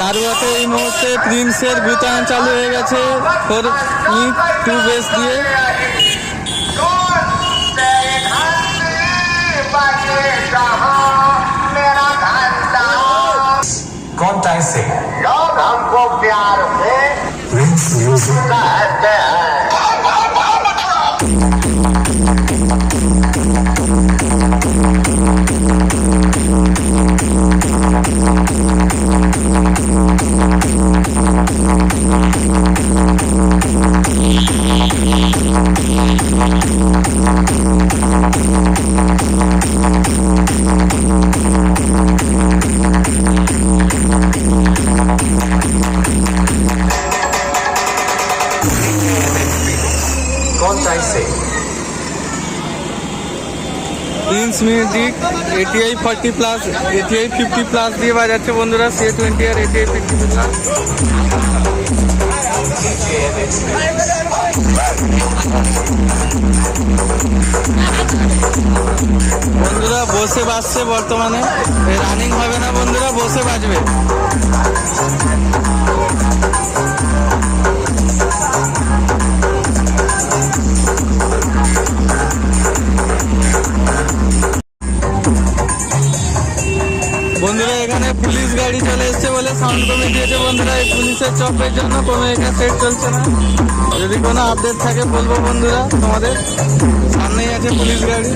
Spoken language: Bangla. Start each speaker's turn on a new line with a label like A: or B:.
A: দারুয়াতে এই মুহূর্তে প্রিন্সের বিতরণ চালু হয়ে গেছে ফোর টু বেস দিয়ে।
B: कौन
C: टाइम से?
B: प्यार
A: prince music A T I forty plus A T I fifty plus দিয়ে বাজাচ্ছে বন্ধুরা সে twenty R A T I fifty plus বন্ধুরা বসে বাজছে বর্তমানে। রানিং হবে না বন্ধুরা বসে বাজবে। বন্ধুরা এখানে পুলিশ গাড়ি চলে এসছে বলে সাউন্ড কমে দিয়েছে বন্ধুরা। এই পুলিশের চপের জন্য কোনো এখানে সেট চলছে না। যদি কোনো আপডেট থাকে বলব বন্ধুরা তোমাদের। সামনেই আছে পুলিশ গাড়ি।